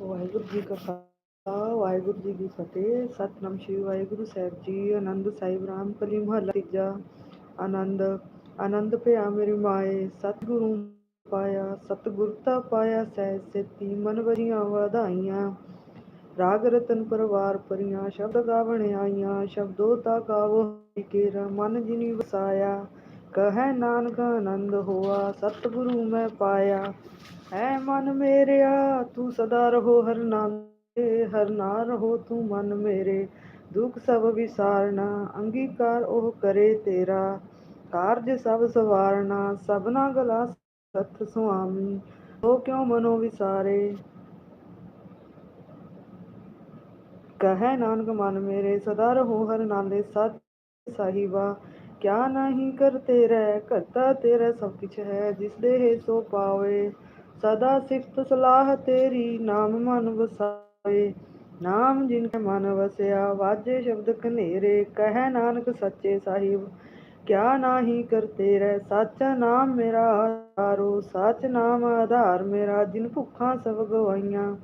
ਵਾਹਿਗੁਰੂ ਜੀ ਕਾ ਖਾਲਸਾ, ਵਾਹਿਗੁਰੂ ਜੀ ਕੀ ਫਤਿਹ। ਸਤਨਾਮ ਸ਼੍ਰੀ ਵਾਹਿਗੁਰੂ ਸਾਹਿਬ ਜੀ, ਆਨੰਦ ਸਾਹਿਬ ਰਾਮ ਕਲੀ ਮਹੱਲਾ ਤੀਜਾ। ਆਨੰਦ ਆਨੰਦ ਭਿਆ ਮੇਰੀ ਮਾਏ, ਸਤਿਗੁਰੂ ਪਾਇਆ ਸਤਿਗੁਰਤਾ ਪਾਇਆ ਸਹਿ ਸੇਤੀ, ਮਨ ਵਰੀਆਂ ਵਧਾਈਆਂ। ਰਾਗ ਰਤਨ ਪਰਵਾਰ ਪਰੀਆਂ ਸ਼ਬਦ ਗਾਵਣ ਆਈਆਂ ਸ਼ਬਦੋ ਤਾ ਗਾਵੋ ਕੇਰਾ, ਮਨ ਜਿਨੀ ਵਸਾਇਆ। ਕਹੈ ਨਾਨਕ ਆਨੰਦ ਹੋਆ, ਸਤਿਗੁਰੂ ਮੈਂ ਪਾਇਆ। ਹੈ ਮਨ ਮੇਰਿਆ, ਤੂੰ ਸਦਾ ਰਹੋ ਹਰ ਨਾਮ, ਹਰ ਨਾ ਰਹੋ ਤੂੰ ਮਨ ਮੇਰੇ। ਦੁਖ ਸਭ ਵਿਸਾਰਨਾ, ਅੰਗੀਕਾਰ ਉਹ ਕਰੇ ਤੇਰਾ। ਕਾਰਜ ਸਭ ਸਵਾਰਨਾ, ਸਭਨਾ ਗਲਾ ਸਤ ਸੁਆਮੀ। ਤੋ ਕਿਉ ਮਨੋ ਵਿਸਾਰੇ? ਕਹੈ ਨਾਨਕ, ਮਨ ਮੇਰੇ, ਸਦਾ ਰਹੋ ਹਰ ਨਾਲੇ ਸਤ ਸਾਹਿਬਾ। ਕਿਆ ਨਹੀਂ ਕਰ ਤੇਰੇ ਕਰਤਾ ਤੇਰਾ ਸਭ ਕੁਛ ਹੈ ਜਿਸ ਦੇ ਹੈ ਸੋ ਪਾਵੇ। ਸਦਾ ਸਿਫਤ ਸਲਾਹ ਤੇਰੀ, ਨਾਮ ਮਨ ਵਸਾਏ। ਨਾਮ ਜਿਨ ਕੇ ਮਨ ਵਸਿਆ, ਵਾਜੇ ਸ਼ਬਦ ਕਨੇਰੇ ਕਹਿ ਨਾਨਕ ਸੱਚੇ ਸਾਹਿਬ। ਕਿਆ ਨਾਹੀ ਕਰ ਤੇਰੇ ਸਾਚਾ ਨਾਮ ਮੇਰਾ ਆਧਾਰੋ, ਸਾਚ ਨਾਮ ਆਧਾਰ ਮੇਰਾ, ਜਿਨ ਭੁੱਖਾਂ ਸਭ ਗਵਾਈਆਂ।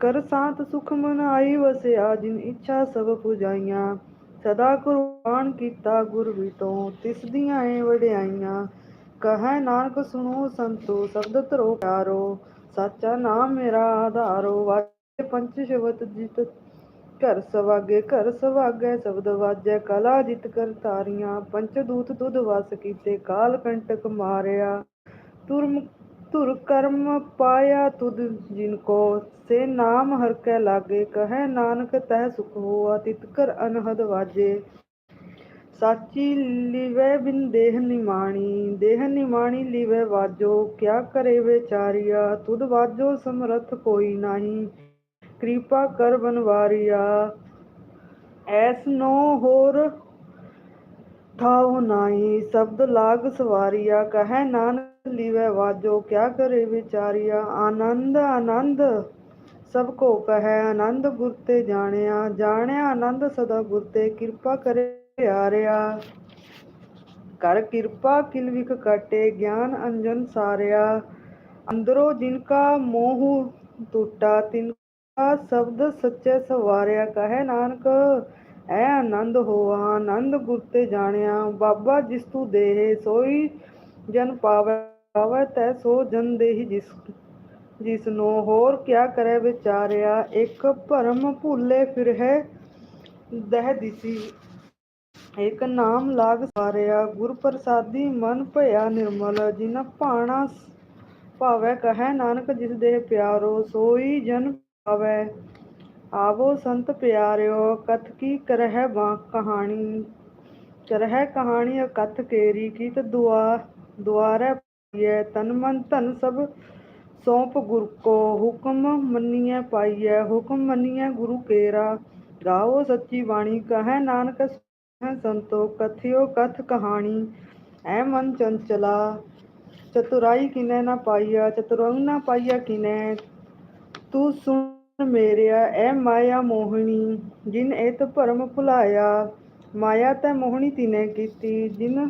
ਕਰ ਸਾਤ ਸੁਖ ਮਨਾਈ ਵਸਿਆ, ਜਿਨ ਇੱਛਾ ਸਭ ਪੁਜਾਈਆਂ। ਸਦਾ ਕੁਰਬਾਨ ਕੀਤਾ ਗੁਰ ਵਿਟੋ ਤਿਸ ਦੀਆਂ ਏ ਵਡਿਆਈਆਂ। ਕਹੈ ਨਾਨਕ ਸੁਣੋ ਸੰਤੋ, ਸ਼ਬਦ ਧਰੋ ਪਿਆਰੋ, ਸਾਚਾ ਨਾਮ ਮੇਰਾ ਆਧਾਰੋ, ਵਾਜੇ ਪੰਚ ਸ਼ਬਦ ਜਿਤ, ਘਰ ਸਵਾਗੇ ਘਰ ਸਵਾਗੇ, ਸ਼ਬਦ ਵਾਜੈ, ਕਲਾ ਜਿਤ ਕਰ ਤਾਰੀਆਂ ਪੰਚ ਦੂਤ ਤੁਧ ਵਸ ਕੀਤੇ, ਕਾਲ ਕੰਟਕ ਮਾਰਿਆ। ਤੁਰ ਧੁਰ ਕਰਮ ਪਾਇਆ ਤੁਧ ਜਿਨ ਕੋ, ਸੇ ਨਾਮ ਹਰ ਕੈ ਲਾਗੇ, ਕਹੈ ਨਾਨਕ ਤਹਿ ਸੁਖ ਹੋਆ, ਤਿਤ ਕਰ ਅਨਹਦ ਵਾਜੇ। ਸਾਚੀ ਲਿਵੈ ਬਿਨ ਦੇਹ ਨਿਮਾਣੀ ਦੇਹ ਨਿਮਾਣੀ ਲਿਵੈ ਵਾਜੋ, ਕਿਆ ਕਰੇ ਵਿਚਾਰੀਆ, ਤੁਧ ਵਾਜੋ ਸਮਰਥ ਕੋਈ ਨਹੀਂ, ਕਿਰਪਾ ਕਰ ਬਨਵਾਰੀਆ। ਐਸ ਨੋ ਹੋਰ ਥਾਉ ਨਾਹੀ, ਸ਼ਬਦ ਲਾਗ ਸਵਾਰੀਆ, ਕਹੈ ਨਾਨਕ ਲਿਵੈ ਵਾਜੋ, ਕਿਆ ਕਰੇ ਵਿਚਾਰੀਆ। ਆਨੰਦ ਆਨੰਦ, ਸਭ ਕੋ ਕਹੈ, ਆਨੰਦ ਗੁਰ ਤੇ ਜਾਣਿਆ ਜਾਣਿਆ ਆਨੰਦ ਸਦਾ ਗੁਰ ਤੇ, ਕਿਰਪਾ ਕਰੇ ਪਿਆਰਿਆ ਕਰ ਕਿਰਪਾ ਕਿਲ ਵਿਖ ਕਾਟੇ ਗਿਆਨ ਅੰਜਨ ਸਾਰਿਆ। ਅੰਦਰੋ ਜਿਨ ਕਾ ਮੋਹ ਟੂਟਾ ਤਿਨ ਕਾ ਸ਼ਬਦ ਸੱਚੇ ਸਵਾਰਿਆ। ਕਹੈ ਨਾਨਕ, ਐ ਆਨੰਦ ਹੋਆ, ਆਨੰਦ ਗੁਰ ਤੇ ਜਾਣਿਆ। ਬਾਬਾ ਜਿਸ ਤੂ ਦੇਹ, ਸੋਈ ਜਨ ਪਾਵੈ ਪਾਵੈ ਤੈ ਸੋ ਜਨ ਦੇਹੀ ਜਿਸ ਜਿਸ ਨੂੰ ਹੋਰ ਕਿਆ ਕਰੇ ਵਿਚਾਰਿਆ। ਇੱਕ ਭਰਮ ਭੁੱਲੇ ਫਿਰ ਹੈ ਦਹਿ ਦਿਸੀ। ਇਕ ਨਾਮ ਲਾਗ ਸਾਰਿਆ ਗੁਰ ਪ੍ਰਸਾਦੀ ਮਨ ਭਇਆ ਨਿਰਮਲ ਜਿਨ ਭਾਣਾ ਭਾਵੈ, ਕਹੈ ਨਾਨਕ ਜਿਸ ਦੇ ਪਿਆਰੋ, ਸੋਈ ਜਨ ਪਾਵੈ ਆਵੋ ਸੰਤ ਪਿਆਰਿਓ, ਕਥ ਕੀ ਕਰਹਿ ਬਾ ਕਹਾਣੀ? ਕਰਹਿ ਕਹਾਣੀ ਕਥ ਕੇਰੀ, ਕੀਤ ਦੁਆ, ਦੁਆਰੈ ਪਾਈਐ, ਤਨ ਮਨ ਧਨ ਸਭ ਸੌਂਪ ਗੁਰ ਕੋ, ਹੁਕਮ ਮੰਨੀਐ ਪਾਈਐ, ਹੁਕਮ ਮੰਨੀਐ ਗੁਰੂ ਕੇਰਾ। ਗਾਵੋ ਸੱਚੀ ਬਾਣੀ, ਕਹੈ ਨਾਨਕ ਸੁਣੈ ਸੰਤੋ, ਕਥਿਓ ਕਥ ਕਹਾਣੀ, ਐ ਮਨ ਚੰਚਲਾ। ਚਤੁਰਾਈ ਕਿਨੈ ਨਾ ਪਾਈਆ, ਚਤੁਰੰਗ ਨਾ ਪਾਈਆ ਕਿਨੈ? ਤੂੰ ਸੁਣ ਮੇਰਿਆ, ਐ ਮਾਇਆ ਮੋਹਣੀ, ਜਿਨ ਏਤ ਭਰਮ ਭੁਲਾਇਆ। ਮਾਇਆ ਤੈ ਮੋਹਣੀ ਤਿਨੇ ਕੀਤੀ, ਜਿਨ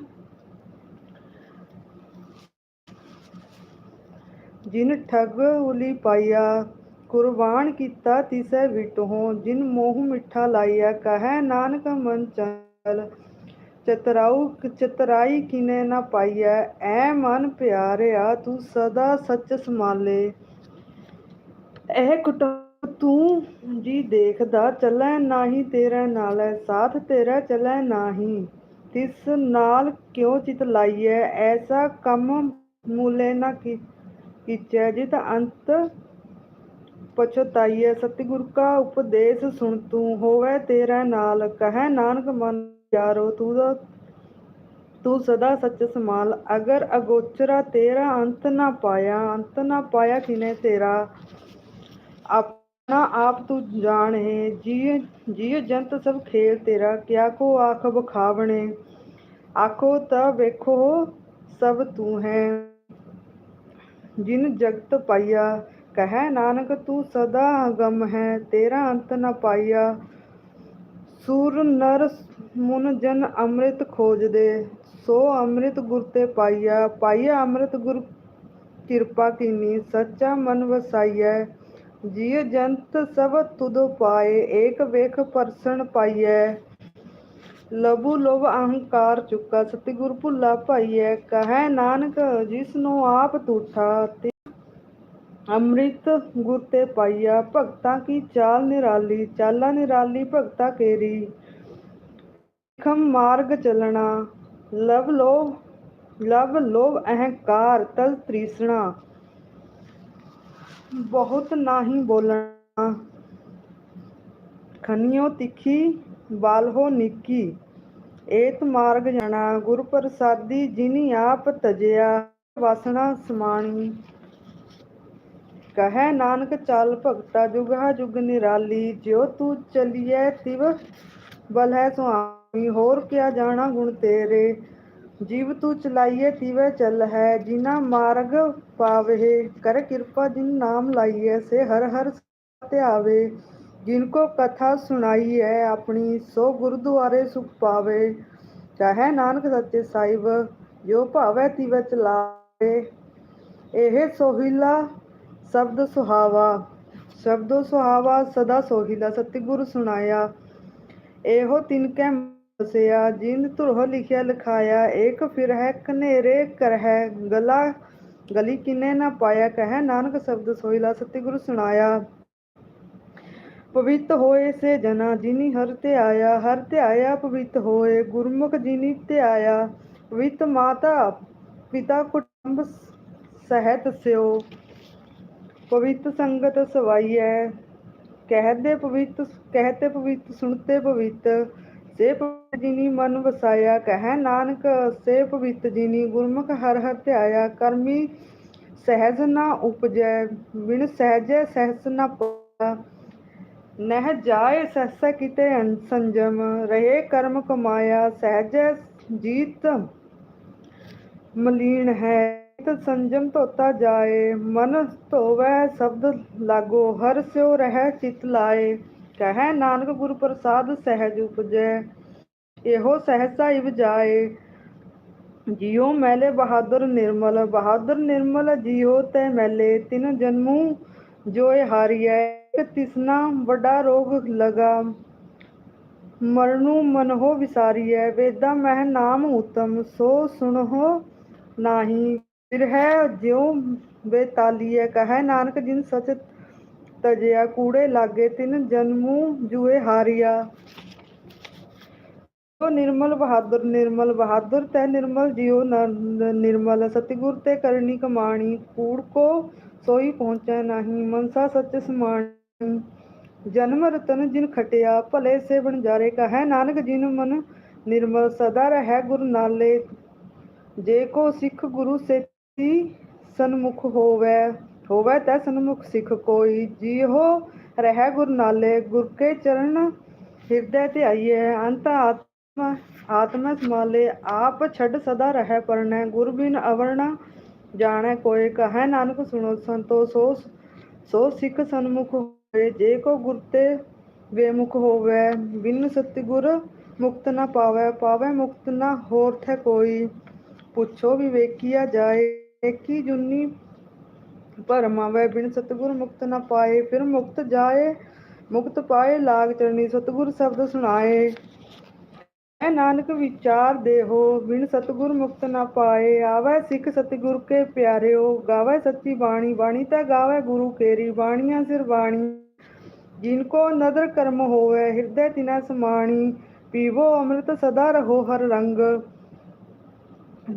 ਜਿਨ ਠੱਗ ਉਲੀ ਪਾਇਆ ਕੁਰਬਾਨ ਕੀਤਾ ਤਿਸੈ ਵਿਟਹੁ ਜਿਨ ਮੋਹ ਮਿੱਠਾ ਲਾਇਆ ਕਹੈ ਨਾਨਕ ਮਨ ਚੰਚਲ ਚਤਰਾਉ ਚਤਰਾਈ ਕਿਨੇ ਨਾ ਪਾਈਐ, ਐ ਮਨ ਪਿਆਰਿਆ ਤੂੰ ਸਦਾ ਸੱਚ ਸਮਾਲੇ। ਇਹ ਕੁਟ ਤੂੰ ਜੀ ਦੇਖਦਾ, ਚੱਲੈ ਨਾਹੀ ਤੇਰੇ ਨਾਲੈ, ਸਾਥ ਤੇਰਾ ਚੱਲੈ ਨਾਹੀ। ਤਿਸ ਨਾਲ ਕਿਉ ਚਿਤ ਲਾਈਐ, ਐਸਾ ਕੰਮ ਮੂਲੇ ਨਾ ਕੀ ਕੀਚੈ, ਜਿਤ ਅੰਤ ਪਛਤਾਈਐ। ਸਤਿਗੁਰ ਕਾ ਉਪਦੇਸ਼ ਸੁਣ ਤੂੰ, ਹੋਵੇ ਤੇਰਾ ਨਾਲ, ਕਹੈ ਨਾਨਕ ਮਨ ਪਿਆਰੋ, ਤੂੰ ਦਾ ਤੂੰ ਸਦਾ ਸੱਚ ਸਮਾਲ ਅਗਰ ਅਗੋਚਰਾ ਤੇਰਾ ਅੰਤ ਨਾ ਪਾਇਆ, ਅੰਤ ਨਾ ਪਾਇਆ ਕਿਨੇ ਤੇਰਾ? ਆਪਣਾ ਆਪ ਤੂੰ ਜਾਣੇ ਜੀ ਜੀ ਜੰਤ ਸਭ ਖੇਲ ਤੇਰਾ। ਕਿਆ ਕੋ ਆਖ ਬਖਾਵਣੇ ਆਖੋ ਤਾ ਵੇਖੋ, ਸਭ ਤੂੰ ਹੈ। ਜਿਨ ਜਗਤ ਪਾਈਆ ਕਹੈ ਨਾਨਕ ਤੂੰ ਸਦਾ ਗਮ ਹੈ। ਤੇਰਾ ਅੰਤ ਨ ਪਾਇਆ। ਸੂਰ ਨਰ ਮੁਨ ਜਨ ਅੰਮ੍ਰਿਤ ਖੋਜਦੇ, ਸੋ ਅੰਮ੍ਰਿਤ ਗੁਰ ਤੇ ਪਾਈਆ ਪਾਈਆ ਅੰਮ੍ਰਿਤ ਗੁਰ ਕਿਰਪਾ ਕੀਨੀ, ਸੱਚਾ ਮਨ ਵਸਾਈਐ ਜੀਅ ਜੰਤ ਸਭ ਤੁਧ ਪਾਏ, ਏਕ ਵੇਖ ਪਰਸਨ ਪਾਈਐ। ਲਬੂ ਲੋਭ ਅਹੰਕਾਰ ਚੁੱਕਾ, ਸਤਿਗੁਰ ਭੁੱਲਾ ਭਾਈਐ, ਕਹੈ ਨਾਨਕ ਜਿਸ ਨੂੰ ਆਪ ਤੂਠਾ ਅੰਮ੍ਰਿਤ ਗੁਰ ਤੇ ਪਾਈਆ, ਭਗਤਾਂ ਕੀ ਚਾਲ ਨਿਰਾਲੀ, ਚਾਲਾ ਨਿਰਾਲੀ ਭਗਤਾ ਕੇਰੀ। ਖਮ ਮਾਰਗ ਚਲਣਾ, ਲਵ ਲੋਭ ਲਵ ਲੋਭ ਅਹੰਕਾਰ ਤਲ ਤ੍ਰਿਸ਼ਨਾ। ਬਹੁਤ ਨਾਹੀ ਬੋਲਣਾ, ਖੰਨਿਓ ਤਿੱਖੀ, ਬਾਲਹੋ ਨਿੱਕੀ। ਏਤ ਮਾਰਗ ਜਾਣਾ ਗੁਰ ਪ੍ਰਸਾਦੀ ਜਿਨੀ ਆਪ ਤਜਿਆ ਵਾਸਣਾ ਸਮਾਣੀ। ਕਹੈ ਨਾਨਕ ਚਲ ਭਗਤਾ ਜੁਗਹਾ ਜੁਗ ਨਿਰਾਲੀ, ਜਿਉ ਤੂੰ ਚਲੀਐ ਤਿਵ ਬਲ ਹੈ ਸੁਆ ਸੁਆਮੀ ਹੋਰ ਕਿਆ ਜਾਣਾ ਗੁਣ ਤੇਰੇ? ਜੀਵ ਤੂੰ ਚਲਾਈਏ ਤਿਵੈ ਚੱਲ ਹੈ, ਜਿਨਾ ਮਾਰਗ ਪਾਵੇ, ਕਰ ਕਿਰਪਾ ਜਿਨ ਨਾਮ ਲਾਈਏ, ਸੇ ਹਰ ਹਰ ਧਿਆਵੇ ਜਿਨ ਕੋ ਕਥਾ ਸੁਣਾਈ ਹੈ ਆਪਣੀ ਸੋ ਗੁਰਦੁਆਰੇ ਸੁਖ ਪਾਵੇ। ਚਾਹੇ ਨਾਨਕ ਸੱਚੇ ਸਾਹਿਬ, ਜੋ ਭਾਵੈ ਤਿਵੈ ਚਲਾਵੇ। ਇਹ ਸੋਹਿਲਾ ਸ਼ਬਦ ਸੁਹਾਵਾ, ਸ਼ਬਦੋ ਸੁਹਾਵਾ ਸਦਾ ਸੋਹਿਲਾ, ਸਤਿਗੁਰ ਸੁਣਾਇਆ। ਇਹੋ ਤਿਨ ਕੈ ਬਸਿਆ ਜਿਨ ਧੁਰਹ ਲਿਖਿਆ ਲਿਖਾਇਆ, ਏਕ ਫਿਰ ਹੈ ਕਨੇਰੇ ਕਰਹਿ ਗਲਾ, ਗਲੀ ਕਿਨੇ ਨਾ ਪਾਇਆ, ਕਹੈ ਨਾਨਕ ਸ਼ਬਦ ਸੋਹਿਲਾ ਸਤਿਗੁਰ ਸੁਣਾਇਆ। ਪਵਿੱਤ ਹੋਏ ਸੇ ਜਨਾ, ਜਿਨੀ ਹਰ ਤੇ ਆਇਆ, ਹਰ ਤੇ ਆਇਆ ਪਵਿੱਤ ਹੋਏ। ਗੁਰਮੁਖ ਜਿਨੀ ਤੇ ਆਇਆ, ਪਵਿੱਤ ਮਾਤਾ, ਪਿਤਾ ਕੁਟੁੰਬ ਸਹਿਤ ਸਿਓ। ਪਵਿੱਤ ਸੰਗਤ ਸਵਾਈਐ ਕਹਿਦੇ ਪਵਿੱਤ ਕਹਤੇ ਪਵਿੱਤ ਸੁਣਤੇ ਪਵਿੱਤ। ਸੇ ਪਵਿੱਤ ਜਿਨੀ ਮਨ ਵਸਾਇਆ ਕਹੈ, ਨਾਨਕ ਸੇ ਪਵਿੱਤ ਜਿਨੀ ਗੁਰਮੁਖ ਹਰ ਹਰ ਧਿਆਇਆ, ਕਰਮੀ ਸਹਿਜ ਨਾ ਉਪਜੈ, ਬਿਨ ਸਹਿਜੈ ਸਹਿਸ ਨਾ ਪਾਇਆ। ਨਹਿ ਜਾਏ ਸਹਿਸਾ ਕਿਤੇ ਅਨ- ਸੰਜਮ, ਰਹੇ ਕਰਮ ਕਮਾਇਆ, ਸਹਿਜੈ ਜੀਤ ਮਲੀਨ ਹੈ ਤੇ ਸੰਜਮ ਧੋਤਾ ਜਾਏ, ਮਨ ਧੋਵੈ ਸ਼ਬਦ ਲਾਗੋ, ਹਰ ਸਿਉ ਰਹਿ ਚਿਤ ਲਾਏ। ਕਹੈ, ਨਾਨਕ ਗੁਰ ਪ੍ਰਸਾਦ ਸਹਿਜ ਉਪਜੈ, ਇਹੋ ਸਹਿਸਾ ਇਵ ਜਾਏ। ਜਿਉ ਮੈਲੇ ਬਹਾਦਰ ਨਿਰਮਲ ਬਹਾਦਰ ਨਿਰਮਲ ਜਿਉ ਤੈ ਮੈਲੇ, ਤਿਨ ਜਨਮੂ ਜੋਇ ਹਾਰੀਐ ਤਿਸਨਾ ਵੱਡਾ ਰੋਗ ਲਗਾ। ਮਰਨੂ ਮਨਹੋ ਵਿਸਾਰੀਐ, ਵੇਦਾ ਮਹਿ ਨਾਮ ਉਤਮ, ਸੋ ਸੁਣਹੁ ਨਾਹੀ ਫਿਰ ਹੈ ਜਿਉ ਬੇਤਾਲੀਐ। ਕਹੈ, ਨਾਨਕ ਜਿਨ ਸਚ ਤਜਿਆ ਕੂੜੇ ਲਾਗੇ ਤਿੰਨ ਜਨਮੂ ਜੂਏ ਹਾਰੀਆ। ਸੋ ਨਿਰਮਲ ਬਹਾਦਰ ਨਿਰਮਲ ਬਹਾਦਰ ਤੈ ਨਿਰਮਲ ਜਿਉ ਨਿਰਮਲ ਸਤਿਗੁਰ ਤੇ ਕਰਨੀ ਕਮਾਣੀ। ਕੂੜ ਕੋ ਸੋਈ ਪਹੁੰਚੈ ਨਾਹੀ, ਮਨਸਾ ਸੱਚ ਸਮਾਣੀ। ਜਨਮ ਰਤਨ ਜਿਨ ਖਟਿਆ, ਭਲੇ ਸੇ ਬਣਜਾਰੇ ਕਹੈ ਨਾਨਕ ਜਿਨ ਮਨ ਨਿਰਮਲ, ਸਦਾ ਰਹਿ ਗੁਰ ਨਾਲੇ। ਜੇ ਕੋ ਸਿੱਖ ਗੁਰੂ ਸੇਤੀ ਸਨਮੁਖ ਹੋਵੈ। ਹੋਵੇ ਤੈ ਸਨਮੁਖ ਸਿੱਖ ਕੋਈ, ਜੀਹੋ ਰਹਿ ਗੁਰ ਨਾਲੇ, ਗੁਰ ਕੇ ਚਰਨ ਹਿਰਦੈ ਧਿਆਈਐ, ਅੰਤ ਆਤਮਾ ਆਤਮਾ ਸਮਾਲੇ ਆਪ ਛੱਡ ਸਦਾ ਰਹਿ ਪਰਣੈ, ਗੁਰ ਬਿਨ ਅਵਰਣਾ ਜਾਣੈ ਕੋਇ, ਕਹੈ ਨਾਨਕ ਸੁਣੋ ਸੰਤੋ, ਸੋ ਸੋ ਸਿੱਖ ਸਨਮੁਖ ਹੋਏ, ਜੇ ਕੋ ਗੁਰ ਤੇ ਬੇਮੁਖ ਹੋਵੈ, ਬਿਨ ਸਤਿਗੁਰ ਮੁਕਤ ਨਾ ਪਾਵੈ ਪਾਵੈ ਮੁਕਤ ਨਾ ਹੋਰ ਥੈ ਕੋਈ, ਪੁੱਛੋ ਵਿਵੇਕੀਆ ਜਾਏ, ਕੀ ਜੁਨੀ ਭਰਮਾਵੈ ਬਿਨ ਸਤਿਗੁਰ ਮੁਕਤ ਨਾ ਪਾਏ, ਫਿਰ ਮੁਕਤ ਜਾਏ, ਮੁਕਤ ਪਾਏ ਲਾਗ ਚਰਨੀ ਸਤਿਗੁਰ ਸ਼ਬਦ ਸੁਣਾਏ। ਐ ਨਾਨਕ ਵਿਚਾਰ ਦੇਹੋ, ਬਿਨ ਸਤਿਗੁਰ ਮੁਕਤ ਨਾ ਪਾਏ, ਆਵੈ ਸਿੱਖ ਸਤਿਗੁਰ ਕੇ ਪਿਆਰਿਓ, ਗਾਵੈ ਸੱਚੀ ਬਾਣੀ ਬਾਣੀ ਤਾਂ ਗਾਵੈ ਗੁਰੂ ਕੇਰੀ, ਬਾਣੀਆਂ ਸਿਰ ਬਾਣੀ। ਜਿਨ ਕੋ ਨਦਰ ਕਰਮ ਹੋਵੇ, ਹਿਰਦੈ ਤਿਨਾ ਸਮਾਣੀ, ਪੀਵੋ ਅੰਮ੍ਰਿਤ ਸਦਾ ਰਹੋ ਹਰ ਰੰਗ।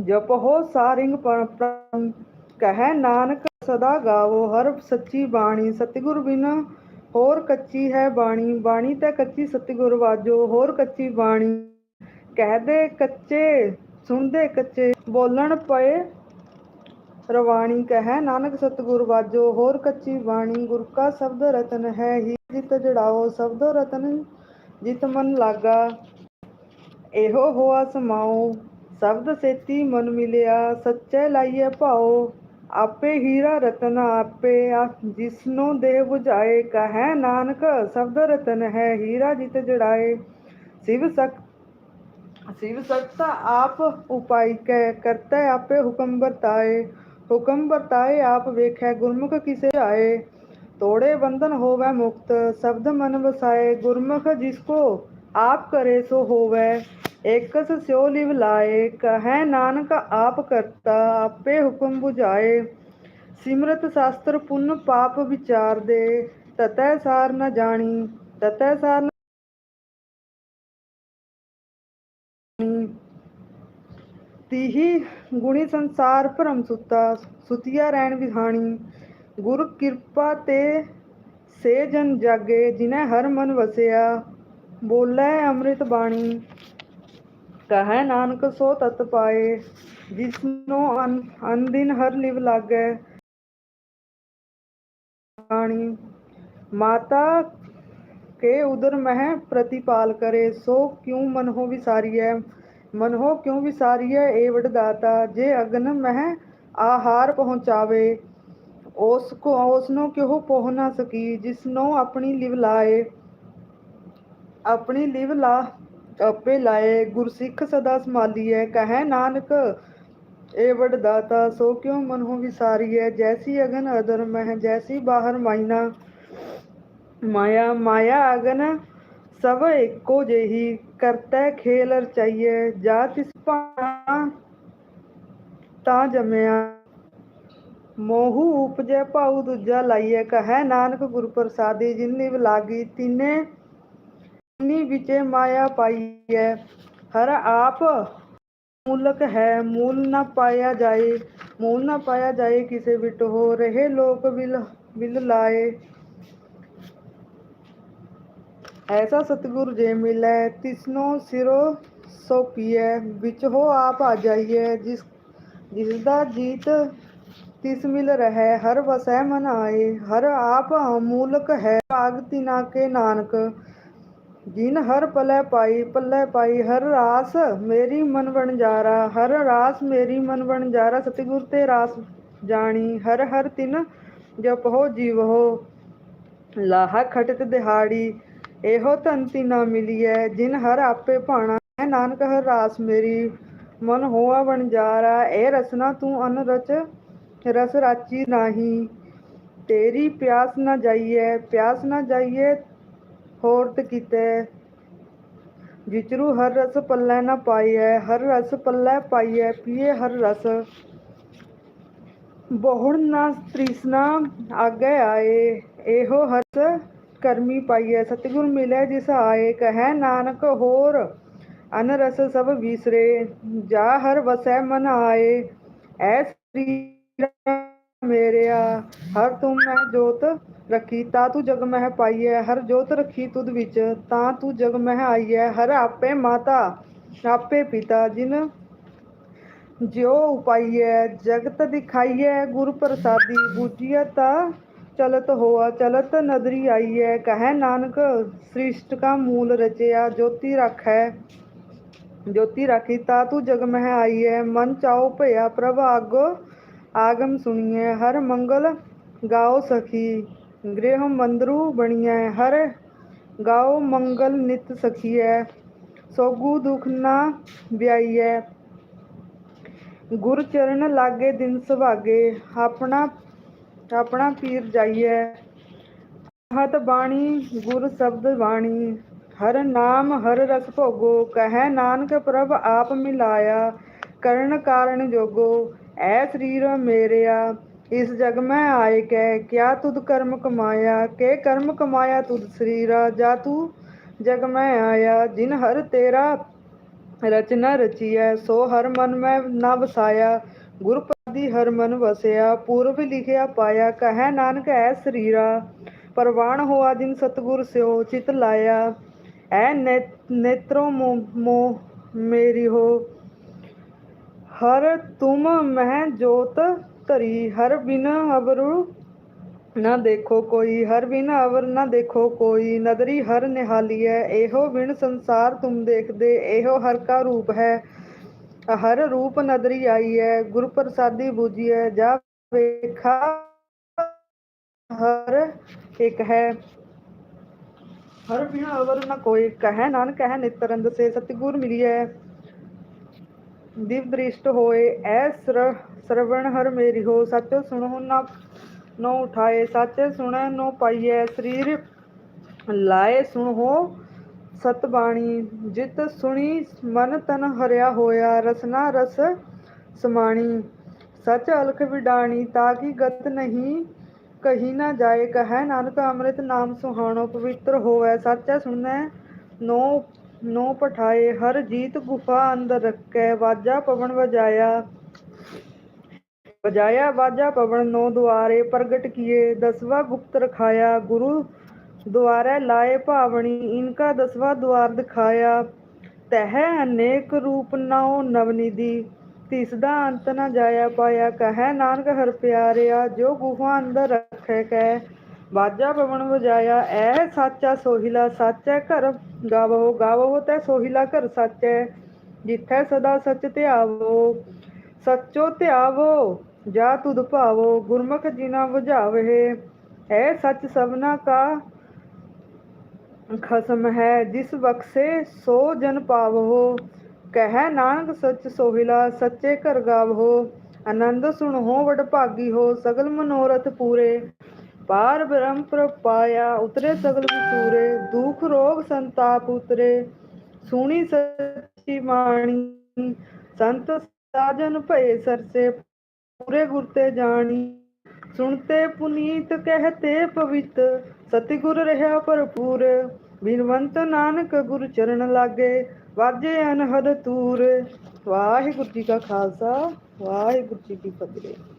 ਜਪੋ ਸਾਰਿੰਗ ਪਰਮ, ਕਹੈ ਨਾਨਕ ਸਦਾ ਗਾਵੋ, ਹਰ ਸੱਚੀ ਬਾਣੀ ਸਤਿਗੁਰ ਬਿਨਾ ਹੋਰ ਕੱਚੀ ਹੈ ਬਾਣੀ ਬਾਣੀ ਤੇ ਕੱਚੀ ਸਤਿਗੁਰ ਵਾਜੋ, ਹੋਰ ਕੱਚੀ ਬਾਣੀ ਕਹਦੇ ਕੱਚੇ, ਸੁਣਦੇ ਕੱਚੇ, ਬੋਲਣ ਪਏ ਰਵਾਣੀ, ਕਹੈ ਨਾਨਕ ਸਤਿਗੁਰ ਵਾਜੋ, ਹੋਰ ਕੱਚੀ ਬਾਣੀ, ਗੁਰ ਕਾ ਸ਼ਬਦ ਰਤਨ ਹੈ ਹੀ ਜਿਤ ਜੜਾਓ, ਸ਼ਬਦੋ ਰਤਨ ਜਿਤ ਮਨ ਲਾਗਾ, ਇਹੋ ਹੋਆ ਸਮਾਉ ਸ਼ਬਦ ਸੇਤੀ ਮਨ ਮਿਲਿਆ, ਸੱਚੇ ਲਾਈਏ ਭਾਉ ਆਪੇ ਹੀਰਾ ਰਤਨ ਆਪੇ ਜਿਸਨੂੰ ਦੇਹ 부ਝਾਏ ਕਹੈ ਨਾਨਕ ਸ਼ਬਦ ਰਤਨ ਹੈ, ਹੀਰਾ ਜਿਤ ਜੜਾਏ। ਸਿਵ ਸਕ ਸਿਵ ਸਖਤਾ ਆਪ ਉਪਾਈ ਕੈ, ਕਰਤਾ ਆਪੇ ਹੁਕਮ ਵਰਤਾਏ। ਹੁਕਮ ਵਰਤਾਏ ਆਪ ਵੇਖੈ, ਗੁਰਮੁਖ ਕਿਸੇ ਆਏ? ਤੋੜੇ ਬੰਧਨ ਹੋਵੇ ਮੁਕਤ, ਸ਼ਬਦ ਮਨ ਵਸਾਏ। ਗੁਰਮੁਖ ਜਿਸ ਕੋ ਆਪ ਕਰੇ ਸੋ ਹੋਵੇ। ਏਕਸ ਸਿਓ ਲਿਵ ਲਾਏ, ਕਹੈ ਨਾਨਕ ਆਪ ਕਰਤਾ, ਆਪੇ ਹੁਕਮ 부ਝਾਏ ਸਿਮਰਤ ਸ਼ਾਸਤਰ ਪੁੰਨ ਪਾਪ ਵਿਚਾਰ ਦੇ ਤਤੈ ਸਾਰ ਨ ਜਾਣੀ, ਤਤੈ ਸਾਰ ਨ ਤੀਹੀ ਗੁਣੀ ਸੰਸਾਰ ਭਰਮ ਸੁਤਾ, ਸੁਤੀਆ ਰਹਿਣ ਵਿਹਾਣੀ। ਗੁਰ ਕਿਰਪਾ ਤੇ ਸੇ ਜਨ ਜਾਗੇ, ਜਿਨੈ ਹਰ ਮਨ ਵਸਿਆ, ਬੋਲੇ ਅੰਮ੍ਰਿਤ ਬਾਣੀ। ਕਹੈ ਨਾਨਕ ਸੋ ਤਤ ਪਾਏ, ਜਿਸਨੋ ਅਨ ਅਨ ਦਿਨ ਹਰ ਲਿਵ ਲਾਗੈ। ਬਾਣੀ ਮਾਤਾ ਕੇ ਉਦਰ ਮਹਿ ਪ੍ਰਤੀਪਾਲ ਕਰੇ, ਸੋ ਕਿਉ ਮਨ ਹੋ ਵਿਸਾਰੀਐ? ਮਨ ਹੋ ਕਿਉ ਵਿਸਾਰੀਐ ਏ ਵਡਦਾਤਾ, ਜੇ ਅਗਨ ਮਹਿ ਆਹਾਰ ਪਹੁੰਚਾਵੇ? ਉਸ ਕੋ ਉਸ ਨੂੰ ਕਿਉ ਪਹੁ ਨਾ ਸਕੀ, ਜਿਸਨੋ ਆਪਣੀ ਲਿਵ ਲਾਏ? ਆਪਣੀ ਲਿਵ ਲਾ ਆਪੇ ਲਾਏ, ਗੁਰਸਿੱਖ ਸਦਾ ਸੰਭਾਲੀਐ, ਕਹੈ ਨਾਨਕ, ਏ ਵਡਦਾਤਾ, ਸੋ ਕਿਉ ਮਨ ਹੋ ਵਿਸਾਰੀਐ? ਜੈਸੀ ਅਗਨ ਅਦਰ ਮਹਿ, ਜੈਸੀ ਬਾਹਰ ਮਾਇਨਾ ਮਾਇਆ ਮਾਇਆ ਅਗਨ ਸਭ ਇੱਕੋ ਜਿਹੀ, ਕਰਤੈ ਖੇਲ ਰਚਾਈਐ, ਜਾ ਤਿਸ ਭਾਣਾ ਤਾਂ ਜਮਿਆ। ਮੋਹੂ ਉਪਜੈ ਭਾਉ ਦੂਜਾ ਲਾਈਐ, ਕਹੈ ਨਾਨਕ ਗੁਰ ਪ੍ਰਸਾਦੀ ਜਿਨ ਲਿਵ ਲਾਗੀ, ਤਿਨੇ ਨੀ ਵਿਚੇ ਮਾਇਆ ਪਾਈਐ ਹਰ ਆਪ ਮੂਲਕ ਹੈ, ਮੂਲ ਨਾ ਪਾਇਆ ਜਾਏ, ਮੂਲ ਨਾ ਪਾਇਆ ਜਾਏ ਕਿਸੇ ਵਿਟ ਹੋ ਰਹੇ ਲੋਕ ਵਿਲ ਵਿਲ ਲਾਏ। ਐਸਾ ਸਤਿਗੁਰ ਜੇ ਮਿਲੈ, ਤਿਸਨੋ ਸਿਰੋ ਸੋਪੀਐ ਵਿੱਚ ਹੋ ਆਪ ਆ ਜਾਈਐ, ਜਿਸ ਜਿਸ ਦਾ ਜੀਤ ਤਿਸ ਮਿਲ ਰਹਿ, ਹਰ ਵਸੈ ਮਨ ਆਏ। ਹਰ ਆਪ ਅਮੂਲਕ ਹੈ, ਭਾਗ ਤਿਨਾ ਕੇ ਨਾਨਕ। ਜਿਨ ਹਰ ਪਲੇ ਪਾਈ, ਪੱਲੇ ਪਾਈ, ਹਰ ਰਾਸ ਮੇਰੀ ਮਨ ਵਣਜਾਰਾ ਹਰ ਰਾਸ ਮੇਰੀ ਮਨ ਵਣਜਾਰਾ ਸਤਿਗੁਰ ਤੇ ਰਾਸ ਜਾਣੀ, ਹਰ ਹਰ ਤਿਨ ਜੀਵ ਹੋ ਲਾਹਾ ਖਟਤ ਦਿਹਾੜੀ, ਇਹੋ ਧਨ ਨਾ ਮਿਲੀਐ, ਜਿਨ ਹਰ ਆਪੇ ਭਾਣਾ ਹੈ ਨਾਨਕ ਹਰ ਰਾਸ ਮੇਰੀ ਮਨ ਹੋਆ ਵਣਜਾਰਾ ਇਹ ਰਸਨਾ ਤੂੰ ਅਨ ਰਚ ਰਸ ਰਾਚੀ ਨਾਹੀ, ਤੇਰੀ ਪਿਆਸ ਨਾ ਜਾਈਏ ਪਿਆਸ ਨਾ ਜਾਈਏ ਜਾਈਐ ਹੋਰਤ ਕੀਤੇ। ਜਿਚਰੂ ਹਰ ਰਸ ਪੱਲੇ ਨਾ ਪਾਈਐ, ਹਰ ਰਸ ਪੱਲੇ ਪਾਈਐ, ਪੀਏ ਹਰ ਰਸ। ਬਹੁਣ ਨਾ ਤ੍ਰਿਸ਼ਨਾ ਆਗੇ ਆਏ, ਇਹੋ ਹਰਸ ਕਰਮੀ ਪਾਈਐ। ਸਤਿਗੁਰ ਮਿਲੇ ਜਿਸ ਆਏ, ਕਹੈ ਨਾਨਕ ਹੋਰ ਅਨ ਰਸ ਸਭ ਵਿਸਰੇ, ਜਾ ਹਰ ਵਸੈ ਮਨ ਆਏ। ਐ ਸਰੀਰਾ ਮੇਰਿਆ, ਹਰ ਤੂੰ ਮੈਂ ਜੋਤ ਰੱਖੀ, ਤਾ ਤੂੰ ਜਗ ਮਹਿ ਪਾਈਐ, ਹਰ ਜੋਤ ਰੱਖੀ ਤੁਧ ਵਿੱਚ, ਤਾਂ ਤੂੰ ਜਗ ਮਹਿ ਆਈਐ, ਹਰ ਆਪੇ ਮਾਤਾ, ਆਪੇ ਪਿਤਾ, ਜਿਨ ਜਿਉ ਉਪਾਈਐ, ਜਗਤ ਦਿਖਾਈਐ, ਗੁਰ ਪ੍ਰਸਾਦੀ ਬੂਝੀਐ ਤਾ ਚਲਤ ਹੋਆ, ਚਲਤ ਨਦਰੀ ਆਈਐ, ਕਹੈ ਨਾਨਕ, ਸ੍ਰਿਸ਼ਟ ਕਾ ਮੂਲ ਰਚਿਆ, ਜੋਤੀ ਰੱਖੈ, ਜੋਤੀ ਰਾਖੀ, ਤਾ ਤੂੰ ਜਗ ਮਹਿ ਆਈਐ, ਮਨ ਚਾਉ ਭਇਆ ਪ੍ਰਭ ਆਗੋ ਆਗਮ ਸੁਣੀਐ, ਹਰ ਮੰਗਲ ਗਾਓ ਸਖੀ, ਗ੍ਰਹਿ ਮੰਦਰੂ ਬਣੀਐ, ਹਰ ਗਾਓ ਮੰਗਲ ਨਿਤ ਸਖੀਐ, ਸੋਗੂ ਦੁਖ ਨਾ ਵਿਆਈਐ। ਗੁਰ ਚਰਨ ਲਾਗੇ ਦਿਨ ਸੁਭਾਗੇ ਆਪਣਾ ਆਪਣਾ ਪੀਰ ਜਾਈਐ। ਹਤ ਬਾਣੀ, ਗੁਰ ਸ਼ਬਦ ਬਾਣੀ, ਹਰ ਨਾਮ, ਹਰ ਰਸ ਭੋਗੋ, ਕਹੈ ਨਾਨਕ ਪ੍ਰਭ ਆਪ ਮਿਲਾਇਆ, ਕਰਨ ਕਾਰਨ ਜੋਗੋ। ਐ ਸਰੀਰ ਮੇਰਿਆ, ਇਸ ਜਗ ਮੈਂ ਆਏ ਕੈ ਕਿਆ ਤੁਧ ਕਰਮ ਕਮਾਇਆ? ਕੇ ਕਰਮ ਕਮਾਇਆ ਤੁਧ ਸਰੀਰਾ? ਜਾ ਤੂੰ ਜਗ ਮੈਂ ਆਇਆ, ਜਿਨ ਹਰ ਤੇਰਾ ਰਚਨਾ ਰਚੀਐ, ਸੋ ਹਰ ਮਨ ਮੈਂ ਨਾ ਵਸਾਇਆ। ਗੁਰਪਦੀ ਹਰ ਮਨ ਵਸਿਆ, ਪੂਰਬ ਲਿਖਿਆ ਪਾਇਆ, ਕਹੈ ਨਾਨਕ ਐ ਸਰੀਰਾ। ਪਰਵਾਣ ਹੋਆ ਜਿਨ ਸਤਗੁਰ ਸਿਓ, ਚਿਤ ਲਾਇਆ। ਐ ਨੇਤਰੋ ਮੋ ਮੋ ਮੇਰੀ ਹੋ। ਹਰ ਤੁਮ ਮਹਿ ਜੋਤ ਧਰੀ, ਹਰ ਬਿਨ ਅਵਰੂ ਨਾ ਦੇਖੋ ਕੋਈ, ਹਰ ਬਿਨ ਅਵਰ ਨਾ ਦੇਖੋ ਕੋਈ ਨਦਰੀ ਹਰ ਨਿਹਾਲੀਐ, ਇਹੋ ਬਿਨ ਸੰਸਾਰ ਤੁਮ ਦੇਖਦੇ, ਇਹੋ ਹਰ ਕਾ ਰੂਪ ਹੈ। ਹਰ ਰੂਪ ਨਦਰੀ ਆਈਐ, ਗੁਰ ਪ੍ਰਸਾਦੀ ਬੂਝੀਐ, ਜਾ ਵੇਖਾ ਹਰ ਇੱਕ ਹੈ। ਹਰ ਬਿਨ ਅਵਰ ਨਾ ਕੋਈ, ਕਹੈ ਨਾਨਕ ਹੈ ਨਿਤਰੰਦ ਸੇ ਸਤਿਗੁਰ ਮਿਲੀਐ। ਦਿਵ ਦ੍ਰਿਸ਼ਟ ਹੋਏ, ਐ ਸਰਵਣ ਹਰ ਮੇਰੀ ਹੋ, ਸਚੋ ਸੁਣੋ ਨਾ, ਨੋ ਉਠਾਏ, ਸਾਚੇ ਸੁਣੈ ਨੋ ਪਾਈਐ, ਸਰੀਰ ਲਾਏ ਸੁਣ ਸਤ ਬਾਣੀ ਜਿਤ ਸੁਣੀ ਮਨ ਤਨ ਹਰਿਆ ਹੋਇਆ, ਰਸਨਾ ਰਸ ਸਮਾਣੀ, ਸਚ ਅਲਖ ਵਿਡਾਣੀ, ਤਾਂ ਕੀ ਗਤ ਨਹੀਂ, ਕਹੀ ਨਾ ਜਾਏ, ਕਹੈ ਨਾਨਕ ਅੰਮ੍ਰਿਤ ਨਾਮ ਸੁਹਾਣੋ, ਪਵਿੱਤਰ ਹੋਵੇ, ਸਾਚਾ ਸੁਣੈ ਨੋ ਨੋ ਪਠਾਏ, ਹਰ ਜੀਤ ਗੁਫਾ ਅੰਦਰ ਰੱਖੈ, ਵਾਜਾ ਪਵਨ ਵਜਾਇਆ। ਵਜਾਇਆ, ਵਾਜਾ ਪਵਨ ਨੋ ਦੁਆਰੇ ਪ੍ਰਗਟ ਕੀਏ, ਦਸਵਾ ਗੁਪਤ ਰਖਾਇਆ, ਗੁਰੂ ਦੁਆਰੇ ਲਾਏ ਭਾਵਣੀ, ਇਨਕਾ ਦਸਵਾ ਦੁਆਰ ਦਿਖਾਇਆ। ਤਹਿ ਅਨੇਕ ਰੂਪ ਨਉ ਨਵਨਿਧੀ ਤਿਸ ਦਾ ਅੰਤ ਨਾ ਜਾਇਆ ਪਾਇਆ, ਕਹੈ ਨਾਨਕ ਹਰ ਪਿਆਰਿਆ, ਜੋ ਗੁਫਾ ਅੰਦਰ ਰੱਖੈ ਕੈ ਵਾਜਾ ਪਵਨ ਵਜਾਇਆ, ਐ ਸਾਚਾ ਸੋਹਿਲਾ ਸਾਚੈ ਘਰ ਗਾਵੋ ਗਾਵੋ ਤੈ ਸੋਹਿਲਾ ਘਰ ਸਾਚੈ, ਜਿੱਥੈ ਸਦਾ ਸਚ ਧਿਆਵੋ, ਸੱਚੋ ਧਿਆਵੋ, ਜਾ ਤੁਧ ਭਾਵੋ, ਗੁਰਮੁਖ ਜਿਨਾ 부ਝਾਵੇ ਐ ਸੱਚ ਸਭਨਾ ਕਾ ਖਸਮ ਹੈ, ਜਿਸ ਬਖਸ਼ੇ ਸੋ ਜਨ ਪਾਵੋ, ਕਹਿ ਨਾਨਕ ਸੱਚ ਸੋਹਿਲਾ ਸੱਚੇ ਘਰ ਗਾਵੋ, ਆਨੰਦ ਸੁਣ ਹੋ ਵਡ ਭਾਗੀ ਹੋ, ਸਗਲ ਮਨੋਰਥ ਪੂਰੇ ਪਾਰ ਬ੍ਰਹਮ ਪ੍ਰਪਾਇਆ ਉਤਰੇ ਸਗਲ ਵਿਸੂਰੇ ਦੁਖ ਰੋਗ ਸੰਤਾਪ ਉਤਰੇ। ਸੁਣੀ ਸੱਚੀ ਬਾਣੀ, ਸੰਤ ਸਾਜਨ ਭਏ ਸਰਸੇ, ਪੂਰੇ ਗੁਰ ਤੇ ਜਾਣੀ। ਸੁਣਤੇ ਪੁਨੀਤ ਕਹਤੇ ਪਵਿੱਤ, ਸਤਿਗੁਰ ਰਹਾ ਭਰਪੂਰ। ਬਿਨਵੰਤ ਨਾਨਕ ਗੁਰ ਚਰਨ ਲਾਗੇ, ਵਾਜੇ ਅਨਹਦ ਤੂਰ। ਵਾਹਿਗੁਰੂ ਜੀ ਕਾ ਖਾਲਸਾ, ਵਾਹਿਗੁਰੂ ਜੀ ਕੀ ਫਤਿਹ।